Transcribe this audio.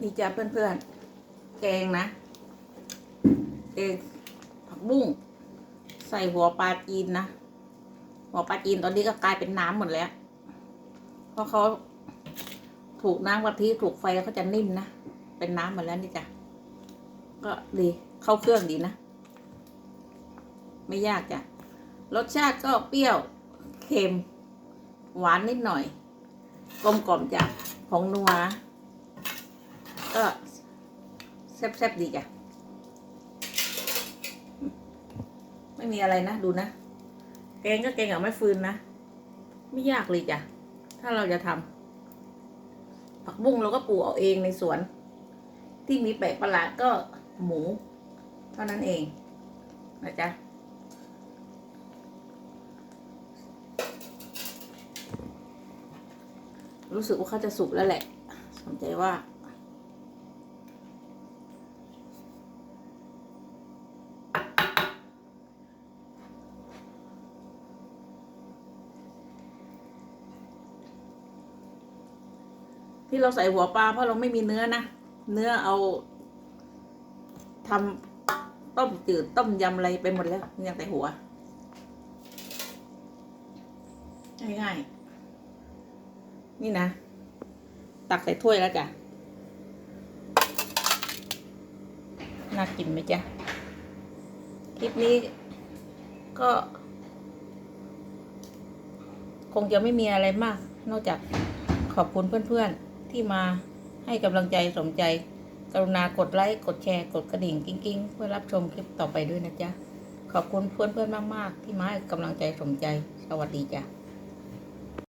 นี่จ้ะเพื่อนๆ แกงนะ แกงผักบุ้งใส่หัวปลาจีนนะ หัวปลาจีนตอนนี้ก็กลายเป็นน้ำหมดแล้ว เพราะเขาถูกน้ำกะทิถูกไฟแล้วเขาจะนิ่มนะ เป็นน้ำหมดแล้วนี่จ้ะ ก็ดีเข้าเครื่องดีนะ ไม่ยากจ้ะ รสชาติก็เปรี้ยว เค็ม หวานนิดหน่อย กลมกล่อมจ้ะผงนัว ก็แซ่บๆดีจ้ะ ไม่มีอะไรนะ ดูนะ แกงก็แกงกับไม่ฟืนนะ ไม่ยากเลยจ้ะ ถ้าเราจะทำผักบุ้งเราก็ปลูกเอาเองในสวน ที่มีแปลกประหลาดก็หมู เท่านั้นเองนะจ๊ะรู้สึกว่าเขาจะสุกแล้วแหละสนใจว่า ที่เราใส่หัวปลาเพราะเราไม่มีเนื้อนะ เนื้อเอาทำต้มจืดต้มยำอะไรไปหมดแล้วมีแต่หัว ง่ายๆ นี่นะ ตักใส่ถ้วยแล้วจ้ะ น่ากินไหมจ๊ะ คลิปนี้ก็ คงจะไม่มีอะไรมาก นอกจากขอบคุณเพื่อนๆ ที่มาให้กำลังใจสมใจ กรุณากดไลค์กดแชร์กดกระดิ่งกิ้งๆ เพื่อรับชมคลิปต่อไปด้วยนะจ๊ะ ขอบคุณเพื่อนๆมาก ๆ ที่มาให้กำลังใจสมใจ สวัสดีจ้ะ